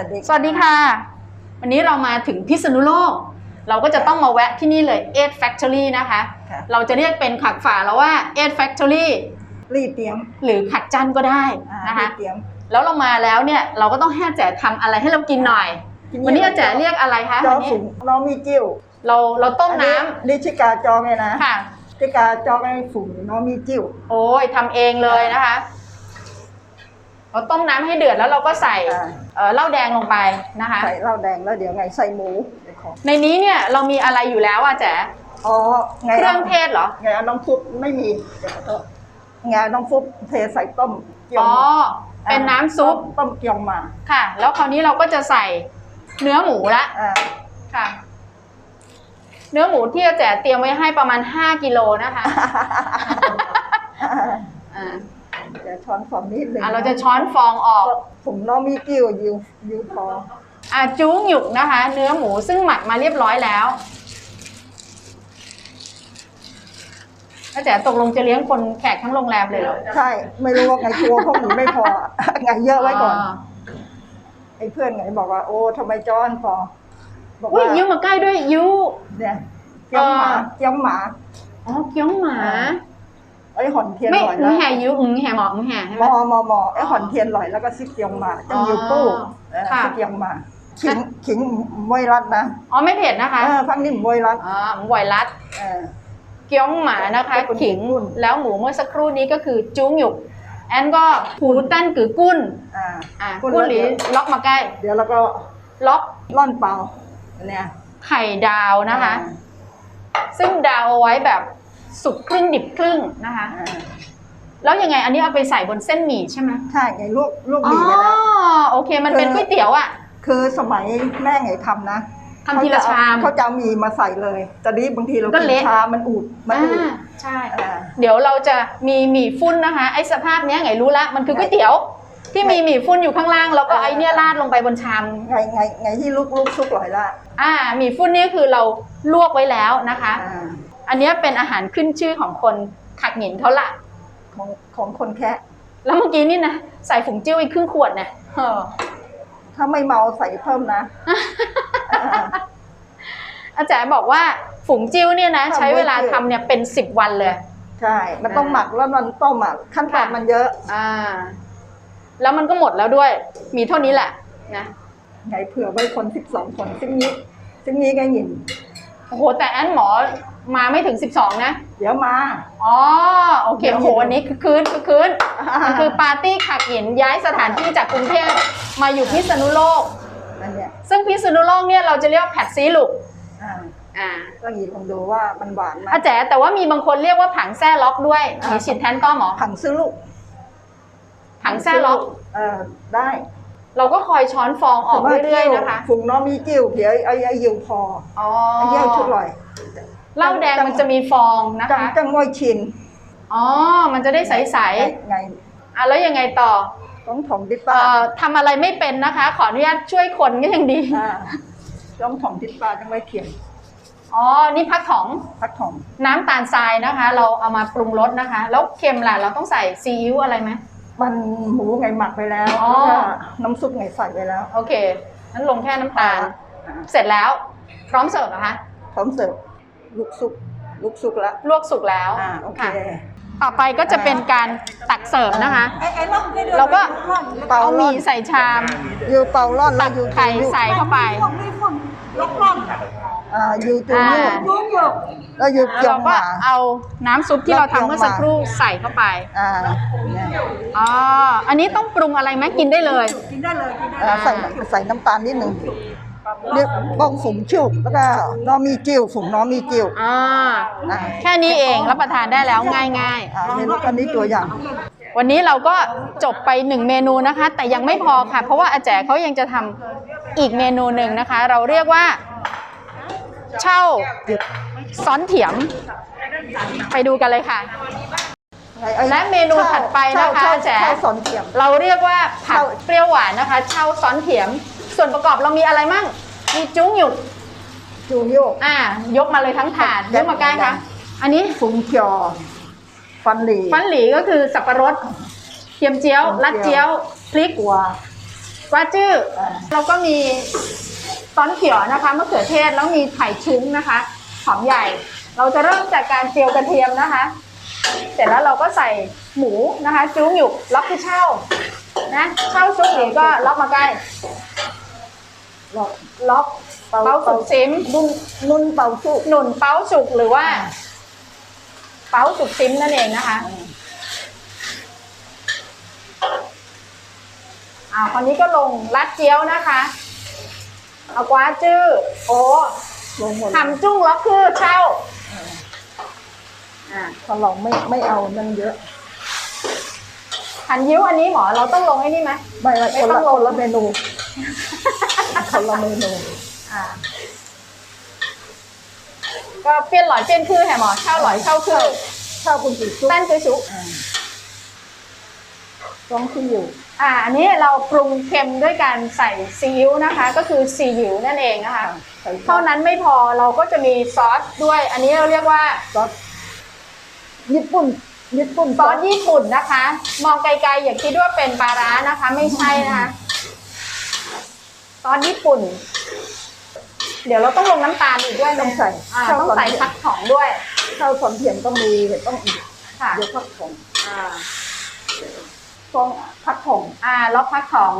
สวัสดีค่ะสวัสดีค่ะ วันนี้เรามาถึงพิษณุโลก เราก็จะต้องมาแวะที่นี่เลย Eight Factory นะคะ ค่ะ เราจะเรียกเป็นขักฝาแล้วว่า Eight Factory รีดเตรียมหรือขัดจันก็ได้อ่านะคะรีดเตรียมแล้วเรามาแล้วเนี่ยเราก็ต้องให้อาแจทำอะไรให้เรากินหน่อย วันนี้อาแจเรียกอะไรคะจอวันนี้สูงน้องมีจิ้วเราเราต้มน้ำอันี่ชิกาจองไงนะค่ะ ชิกาจองไอ้สูงน้องมีจิ้วโอ้ยทำเองเลยนะคะ เราต้มน้ำให้เดือดแล้วเราก็ใส่อ่า เอ่อเหล้าแดงลงไปนะคะ ใส่เหล้าแดงแล้วเดี๋ยวไงใส่หมูเดี๋ยวขอในนี้เนี่ยเรามีอะไรอยู่แล้วอะแจ๋อ๋อไงเครื่องเทศเหรอ ไงเอาน้ำซุปไม่มีเดี๋ยวขอโทษไงเอาน้ำซุปเทใส่ต้มเกี๊ยวอ๋อ เป็นน้ำซุป ต้มเกี๊ยวมาค่ะ แล้วคราวนี้เราก็จะใส่เนื้อหมูละอ่าค่ะ เนื้อหมูที่อาแจ๋เตรียมไว้ให้ประมาณ 5กิโลนะคะ อ่า เดี๋ยวช้อนฟองนิดหนึ่งอะเราจะช้อนฟองออก ผมน้องมีจิ้วยิวยิวพออะจู้งหยุกนะคะ เนื้อหมูซึ่งหมักมาเรียบร้อยแล้วอาแจ๋ตกลงจะเลี้ยงคนแขกทั้งโรงแรมเลยเหรอใช่ ไม่รู้ว่าไงกลัวพวกหนูไม่พอไงเยอะไว้ก่อนไอ้เพื่อนไงบอกว่าโอ้ทำไมจอนพอบอกอุ้ยว่ายิ้วมาใกล้ด้วยยิ้วเนี่ยเจียงหมาเออเจียงหมาอ๋อเกี้ยวหมา ไอ้หอนเทียนไม่ลอยอึแล้งวแห่ยิ้วอึงแห่หมออึงแห่ใช่ไหม มอมอมอไอ้หอนเทียนลอยแล้วก็ซิกเจียงหมาจังยิวตู้อ๋อเออค่ะ ซิกเจียงหมาขิงขิงมวยรัดนะอ๋อไม่เผ็ดนะคะเออพักนี่มวยรัดอ๋อหมูไหวรัด เออ เกี๊ยวหมานะคะเป็นคนขิงรุ่น แล้วหมูเมื่อสักครู่นี้ก็คือจุ้งหยุกแอนก็หูตั้นกือกุ้นอ่า อะกุ้นกุ้นหลีแล้วเดี๋ยว ล็อกมาใกล้ เดี๋ยวเราก็ล็อกร่อนเปล่าเนี่ยไข่ดาวนะคะอ่าซึ่งดาวเอาไว้แบบ สุกครึ่งดิบครึ่งนะคะอ่าแล้วยังไงอันนี้เอาไปใส่บนเส้นหมี่ใช่ไหมใช่ไงลวกลวกอ๋ดีอไปแล้วโอเค มันเป็นคือก๋วยเตี๋ยวอะ คือสมัยแม่ไงทำนะทำทีละชามเขาจะเอาหมีมาใส่เลยตอนนี้บางทีเราก็กินเละชามันอูดมันอูดอ่าใช่อ่าเดี๋ยวเราจะมีหมี่ฟุ้นนะคะ ไอ้สภาพเนี้ยไงรู้ละมันคือก๋วยเตี๋ยว ที่มีหมี่ฟุ้นอยู่ข้างล่าง แล้วก็ไอ้เนี่ยราดลงไปบนชามไงไงไงที่ลูกลูกซุกหลอยละอ่าหมี่ฟุ้นนี่คือเราลวกไว้แล้วนะคะ อ่าอันเนี้ยเป็นอาหารขึ้นชื่อของคนขักหงินเขาละของของคนแคะแล้วเมื่อกี้นี่นะใส่ฝุงจิ้วอีกครึ่งขวดเนี่ยเออถ้าไม่เมาใส่เพิ่มนะอ่าอาจารย์บอกว่าฝุงจิ้วเนี่ยนะทำไว้ใช้เวลาทำเนี่ยเป็นสิบวันเลย ใช่ มันต้องหมักแล้วมันต้มอะขั้นตอนค่ะมันเยอะ อ่า แล้วมันก็หมดแล้วด้วย มีเท่านี้แหละนะไงเผื่อไว้คนสิบสองคนซึ่งนี้ซึ่งนี้ไงหยินโอ้โหแต่อันหมอ มาไม่ถึง 12 นะ เดี๋ยวมา อ๋อ โอเคเดี๋ยวโอ้โหวันนี้คือคืนคือคืนมันคือปาร์ตี้ขักหยินย้ายสถานที่จากกรุงเทพมาอยู่พิษณุโลกอันเนี้ยซึ่งพิษณุโลกเนี่ยเราจะเรียกว่าแผดซีลุกอ่าอ่าก็หยินลองดูว่ามันหวานไหมอาแจ๋แต่ว่ามีบางคนเรียกว่าผังแซ่ล็อกด้วยอ่ามีฉีดแทนต้อมหมอ ผังซื้อลูก ผังแซ่ล็อก เออได้ เราก็คอยช้อนฟองออกเรื่อยๆนะคะฝูงน้องมีจิ้วเดี๋ยวไอ้ไอ้ยิวพออ๋อไอ้เยี่ยวชุดลอย เหล้าแดงมันจะมีฟองนะจังคะจังงวยชินอ๋อ มันจะได้ใสไงๆอะแล้วยังไงต่อต้องถ่องดิปเอ่ป้าอทำอะไรไม่เป็นนะคะ ขออนุญาตช่วยคนก็ยังดีอ่าต้องถ่องดิปป้าจังไว้เขียนอ๋อ นี่พักของพักถ่องน้ำตาลทรายนะคะ เราเอามาปรุงรสนะคะ แล้วเค็มล่ะเราต้องใส่ซีอิ๊วอะไรไหมมันหมูไงหมักไปแล้วอ๋อแล้วก็น้ำซุปไงใส่ไปแล้ว โอเคนั้นลงแค่น้ำตาลอ่าเสร็จแล้ว พร้อมเสิร์ฟนะคะ พร้อมเสิร์ฟ ลูกซุปลูกซุปแล้วลวกสุกแล้วอ่าโอเคค่ะต่อไปก็จะเป็นการตักเสิร์ฟนะคะ ไอ้ไอ้ล่องได้ด้วยเราก็เป่าเอาหล่อมี่นใส่ชามยูเป่าล่อนแล้ตัวกยูไข่ใส่เข้าไปอ่ายูจูอ่ายูแล้วยูเกียเรางหก็มา เอาน้ำซุปที่เราทำเมื่อสักครู่ใส่เข้าไป อ่าเนี่ยอ๋อ อันนี้ต้องปรุงอะไรไหมกินได้เลยอ่าใส่ใส่น้ำตาลนิดหนึ่ง เรียกบ้องฝุ่มชิ่วแล้วก็น้องมีจิ้วฝุ่มน้องมีจิ้วอ่าอ่าแค่นี้เองรับประทานได้แล้วง่ายอ่าเมนูอันนี้ตัวอย่าง ๆ วันนี้เราก็จบไปหนึ่งเมนูนะคะ แต่ยังไม่พอค่ะ เพราะว่าอาแจเขายังจะทำอีกเมนูหนึ่งนะคะ เราเรียกว่า เช่าซ้อนเถียม ไปดูกันเลยค่ะ และเมนูถัดไปนะคะเช่าแจ๋ เช่าสอนเทียม เราเรียกว่าผัดเช่าเปรี้ยวหวานนะคะ เช่าซ้อนเถียม ส่วนประกอบเรามีอะไรมั่ง มีจุ้งหยุกจูโยก อ่า ยกมาเลยทั้งถาดยัยดกมาใกล้ค่ะ อันนี้ฝุ่มเขียวฟันหลีฟันหลีก็คือสับปะรดเทียมเจียวรัดเจียวพริกกัวกวาจื้ออ่าแล้วก็มีซอนเขียวนะคะมะเขือเทศแล้วมีไข่ชุ้งนะคะหอมใหญ่ เราจะเริ่มจากการเจียวกระเทียมนะคะ เสร็จแล้วเราก็ใส่หมูนะคะ จุ้งหยุกล็อกที่เช่านะเช่าชุกหรือก็ล็อกมาใกล้ ล็อกล็อกเป้าสุกซิมนุ่นนุ่นเป่าสุกหนุนเป้าสุกหรือว่า เป้าสุกซิมนั่นเองนะคะอ่าคราวนี้ก็ลงรัดเจียวนะคะเอากว้าจื้อโอ้ลงหมดทำจุ้งล็อกคือเช่าอ่าเพราะเราไม่ไม่เอานั่นเยอะหันยิ้วอันนี้หมอเราต้องลงไอ้นี่ไหมไม่ไม่ไม่คนต้ละองลงคนละเมนู คนละเมนูอ่าก็เปลี่ยนหลอยเปลี่ยนคือแห่หมอเช่าหลอยเช่าคือข้าวคุณสีซุปแป้นคือชุอ่าต้องที่อยู่ อ่าอันนี้เราปรุงเค็มด้วยการใส่ซีอิ๊วนะคะ ก็คือซีอิ๊วนั่นเองนะคะใส่ซอเท่าสนั้นไม่พอเราก็จะมีซอสด้วย อันนี้เราเรียกว่าซอสญี่ปุ่นญี่ปุ่นซอสญี่ปุ่นนะคะ มองไกลๆอย่าคิดว่าเป็นปลาร้านะคะ ไม่ใช่นะคะ ซอสญี่ปุ่น เดี๋ยวเราต้องลงน้ำตาลอีกด้วยไหมต้องใส่อ่าข้าวต้องซอนใส่เทียพันกของด้วยข้าวซอนเทียนต้องมีต้องอีกค่ะเดี๋ยวพักของอ่าฟองพักของอ่าล็อกพักของ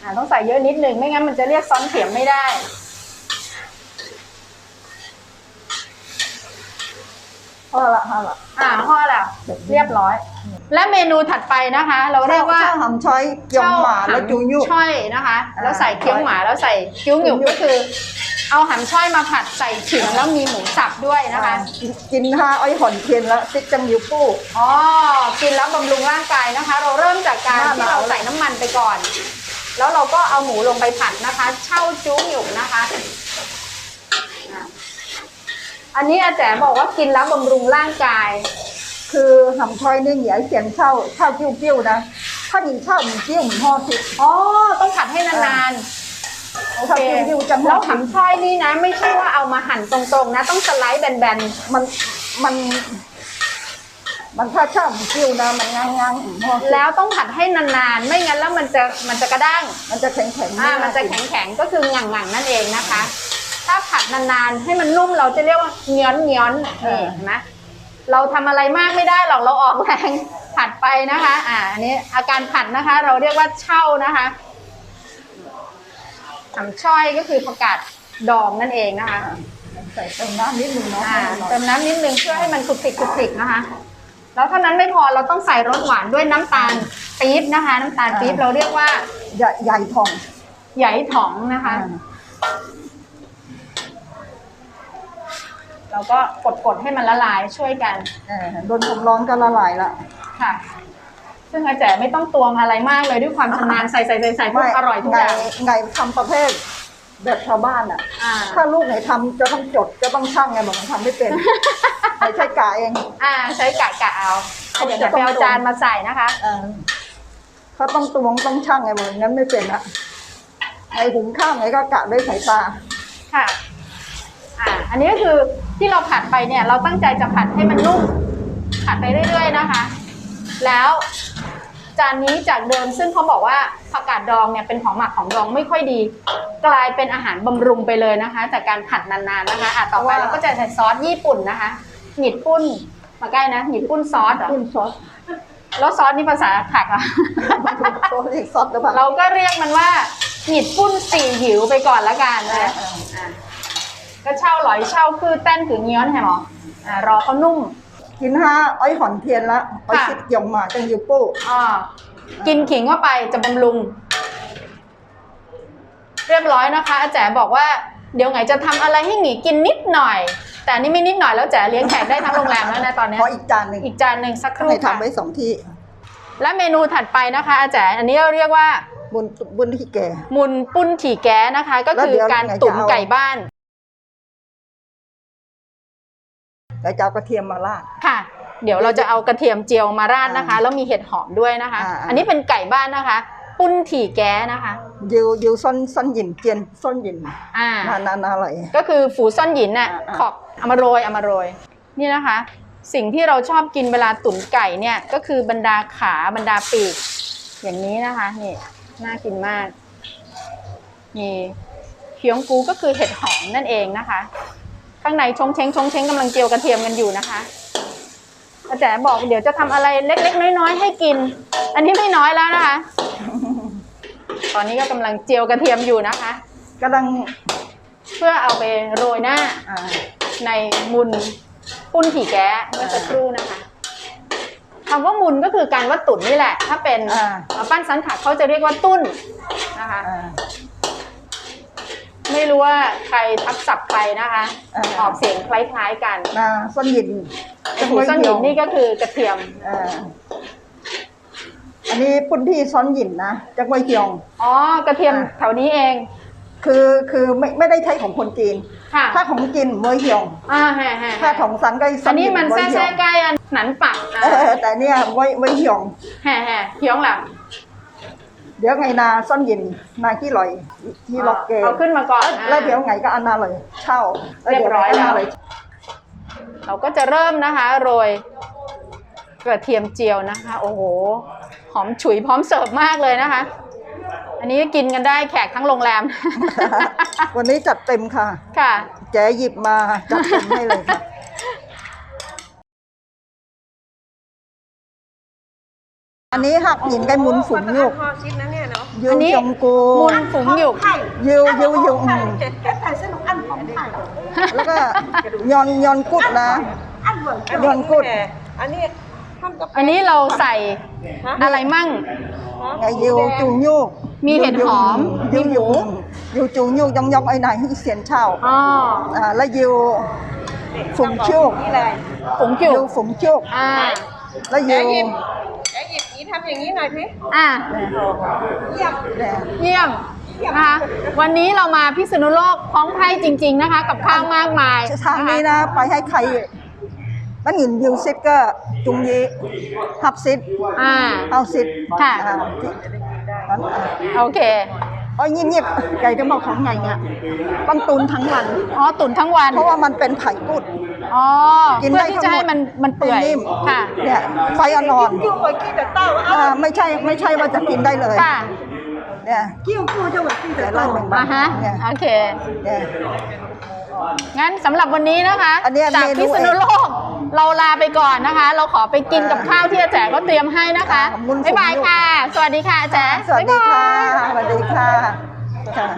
อ่าต้องใส่เยอะนิดนึงไม่งั้นมันจะเรียกซ้อนเสียงไม่ได้พอละพอละอ่าห่อแล้วเรียบร้อย และเมนูถัดไปนะคะ เราเรียกว่าข้าวหำช้อยเกี๊ยวหมาแล้วจุยุช่อยนะคะอ่าแล้วใส่เคี้ยวหมาแล้วใส่จุ้งหยุกจุ้งหยุกก็คือ เอาหำช่อยมาผัดใส่ขิงแล้วมีหมูสับด้วยนะคะ กินกินห้าอ้อยหอนเทียนแล้วติ๊กจังยูปู้อ๋อกินแล้วบำรุงร่างกายนะคะ เราเริ่มจากการหน้าที่หนาวเราใส่น้ำมันไปก่อน แล้วเราก็เอาหมูลงไปผัดนะคะ เช่าจุ้งหยุกนะคะอะอันนี้อาแจบอกว่ากินแล้วบำรุงร่างกาย คือหำช้อยนี่เหนียวเสียงเช่าเช่ากิ้วกิ้วๆนะ ถ้าหญิงเช่าหมันกิ้วหมันห่อทิพอ๋อ ต้องผัดให้นานๆ โอถ้าเคกิ้วกิ้วๆจะห่อแล้วทิพหำช่อยนี่นะ ไม่ใช่ว่าเอามาหั่นตรงๆนะ ต้องสไลด์แบนมันมัน มันถ้าเช่าหมันกิ้วนะมันง้างง้างๆหมันห่อทิพๆแล้วต้องผัดให้นานๆ ไม่งั้นแล้วมันจะมันจะกระด้าง มันจะแข็งแข็งๆอ่า มันจะแข็งๆ ก็คือหง่างๆ นั่นเองนะคะ ถ้าผัดนานๆ ให้มันนุ่มเราจะเรียกว่าเงี้ยนเงี้ยนๆนี่เห็นไหม เราทำอะไรมากไม่ได้หรอกเราออกแรงผัดไปนะคะ อ่าอันนี้อาการผัดนะคะ เราเรียกว่าเช่านะคะหำช่อยก็คือผักกาดดองนั่นเองนะคะใส่เติมน้ำนิดนึงเนาะอ่าให้มันหน่อยเติมน้ำนิดนึงเพื่อให้มันคลุกคลิกคลุกคลิกนะคะ แล้วเท่านั้นไม่พอเราต้องใส่รสหวานด้วยน้ำตาลปี๊บนะคะ น้ำตาลปี๊บเราเรียกว่าใหญ่ใหญ่ทองใหญ่ถองนะคะ เราก็กดๆให้มันละลายช่วยกันเออโดนผมร้อนก็ละลายละ ค่ะ ซึ่งอาแจไม่ต้องตวงอะไรมากเลยด้วยความชำนาญใส่ใส่ใส่ใส่พวกอร่อยทุกไงอย่างไงทำประเภทแบบชาวบ้านอะ อ่า ถ้าลูกไหนทำจะต้องจดจะต้องช่างไงบอกมันทำไม่เป็นไม่ใช่กะเอง อ่า ใช้กะกะเอาเขาเดี๋ยวจะจะไปเอาต้องจานมาใส่นะคะ เออเขาต้องตวงต้องช่างไงบอกงั้นไม่เป็นอะไอหุงข้าวไงก็กะด้วยสายตา ค่ะ อ่าอันนี้ก็คือที่เราผัดไปเนี่ย เราตั้งใจจะผัดให้มันนุ่มผัดไปเรื่อย ๆ นะคะ แล้วจานนี้จากเดิมซึ่งเขาบอกว่าผักกาดดองเนี่ยเป็นของหมักของดองไม่ค่อยดี กลายเป็นอาหารบำรุงไปเลยนะคะ จากการผัดนานๆนะคะอะต่อไปว่าเราก็จะใส่ซอสญี่ปุ่นนะคะหงิดปุ้นมาใกล้นะหงิดปุ้นซอสเหรอขึ้นซอสแล้วซอสนี่ภาษาถักอะตัวเรียกซอสหรือเปล่า เราก็เรียกมันว่าหงิดปุ้นสี่หิวไปก่อนละกันนะ เอออะ ก็เช่าหลอยเช่าคือแต้นคือเงี้ยนใช่หมออ่ารอเขานุ่ม กินห้าอ้อยหอนเทียนละอ้อยค่ะชิดเกี่ยวหมาจังยูปู้อ่ากินขิงเข้าไปจะบำรุง เรียบร้อยนะคะ อาแจ๋บอกว่าเดี๋ยวไงจะทำอะไรให้หนีกินนิดหน่อย แต่อันนี่ไม่นิดหน่อยแล้วแจ๋เลี้ยงแขกได้ทั้งโรงแรมแล้วนะตอนเนี้ยขออีกจานหนึ่งอีกจานหนึ่งสักครู่ให้ค่ะทำไว้สองที่ และเมนูถัดไปนะคะ อาแจ๋อันนี้เราเรียกว่าบนบนที่แก่มุนปุ้นถี่แก้นะคะ ก็แล้วคือเดี๋ยวการไหนจะตุ๋นเอาไก่บ้าน แล้วจะเอากระเทียมมาราด ค่ะ เดี๋ยวเราจะเอากระเทียมเจียวมาราดนะคะอ่าแล้วมีเห็ดหอมด้วยนะคะ อ่า อันนี้เป็นไก่บ้านนะคะ ปุ้นถี่แก้นะคะ ยิวยิวซ่อนซ่อนหยินเจียนซ่อนหยินอ่านานานอร่อย ก็คือฝูซ่อนหยินน่ะอ่า ขอบเอามาโรยเอามาโรย นี่นะคะ สิ่งที่เราชอบกินเวลาตุ๋นไก่เนี่ยก็คือบรรดาขาบรรดาปีก อย่างนี้นะคะนี่น่ากินมากมีเขียงกูก็คือเห็ดหอมนั่นเองนะคะ ข้างในชงเช้งชงเช้งกำลังเจียวกระเทียมกันอยู่นะคะอาจารย์บอกเดี๋ยวจะทำอะไรเล็ก ๆ น้อยๆให้กิน อันนี้ไม่น้อยแล้วนะคะ ตอนนี้ก็กำลังเจียวกระเทียมอยู่นะคะกำลังเพื่อเอาไปโรยหน้าอ่าในมุนปุ้นผีแก้เมื่อสักครู่นะคะคำว่ามุนก็คือการวัดตุ๋นนี่แหละ ถ้าเป็นอ่าเอ่อปั้นสันขาเขาจะเรียกว่าตุ้นนะคะอ่า ไม่รู้ว่าใครทับศัพท์ใครนะคะอ่าออกเสียงคล้ายๆกันนาส้นหยินไอ้หูส้นหินนี่ก็คือกระเทียมอ่าอันนี้ปุ่นที่ซ้อนหยินนะจากไวยเกียงอ๋อกระเทียมอ่าแถวนี้เอง คือคือไม่ไม่ได้ใช้ของคนจีนค่ะถ้าของจีนเวยเกียงอ่าแฮ่แฮ่ถ้าของสันก็ซ้อัอนนหนี้ยินมันเวยแซ่เกีแซ่ยงใกล้อันหนันปักอะเออแต่เนี่ยเวยเวยเกียงแฮ่แฮ่เคี้ยงหลัง เดี๋ยวไงนาซ้อนหยินนาขี้ลอยที่ล็อกเกเอาขึ้นมาก่อนแล้วเดี๋ยวไงก็อันนาเลยเช่าแล้วดี๋วเรียบร้อยแล้วนนาเลยเราก็จะเริ่มนะคะโรยกระเทียมเจียวนะคะ โอ้โหหอมฉุยพร้อมเสิร์ฟมากเลยนะคะ อันนี้กินกันได้แขกทั้งโรงแรม วันนี้จัดเต็มค่ะ ค่ะแจหยิบมาจัดเต็มให้เลยค่ะ อันนี้หักหินไก่หมุนฝุงโยกพอชิดนะเนี่ยเนาะยูอันนี้ จงกู มุนฝูงหยุกยูยูยูอืมแต่สนุกอันของไทยแล้วก็ยอนยอนกุดนะ อันเหมือนย้อนกุดอันนี้ทำกับอันนี้เราใส่ฮะอะไรมั่ง ไงยูจุงยูกมีเห็ดหอมยูมีหมูยูยูจุงยูกยองยองไอ้ไหนให้เสียนเช่าอ๋ออ่าแล้วยูฝุงชิวกนี่เลย ฝูงหยุยูกฝุงชิวกอ่าแล้วแกยูห อย่างนี้หน่อยพี่อ่าเยี่ยมเนี่ยเยี่ยมนะคะวันนี้เรามาพิษณุโลกพ้องไพ่จริง ๆนะคะ กับข้าวมากมายทางนี้นะคะนะไปให้ใครนั่นหยินยูซิดก็จุงยีฮับซิดอ่าเอาซิดค่ะอ่าที่นั้นอ่าโอเค อ๋อเงียบๆไก่จะบอกของไงเนี่ยต้องตุนทั้งวัน อ๋อตุ๋นทั้งวัน เพราะว่ามันเป็นไผ่กุด อ๋อกินเพื่อได้ที่จะให้มันมันเปื่อย นิ่ม ค่ะ เนี่ยไฟอ่อนกิ้วหัวกี้แต่เต้าๆอ่าไม่ใช่ไม่ใช่ว่าจะกินได้เลย ค่ะเนี่ยกิ้วกูจะหัวกี้แต่เดี๋ยวเต้าเล่าเป็นบ้า อ่างฮะ เนี่ยโอเค เนี่ย งั้นสำหรับวันนี้นะคะ อันเนี้ยจากเมนูพิษณุโลก เราลาไปก่อนนะคะ เราขอไปกินกับอ่าข้าวที่อาแจก็เตรียมให้นะคะอ่ามุนบ๊ายบายฝุงอยู่ค่ะ สวัสดีค่ะอาแจสวัสดีค่ะ บ๊ายบาย สวัสดีค่ะค่ะ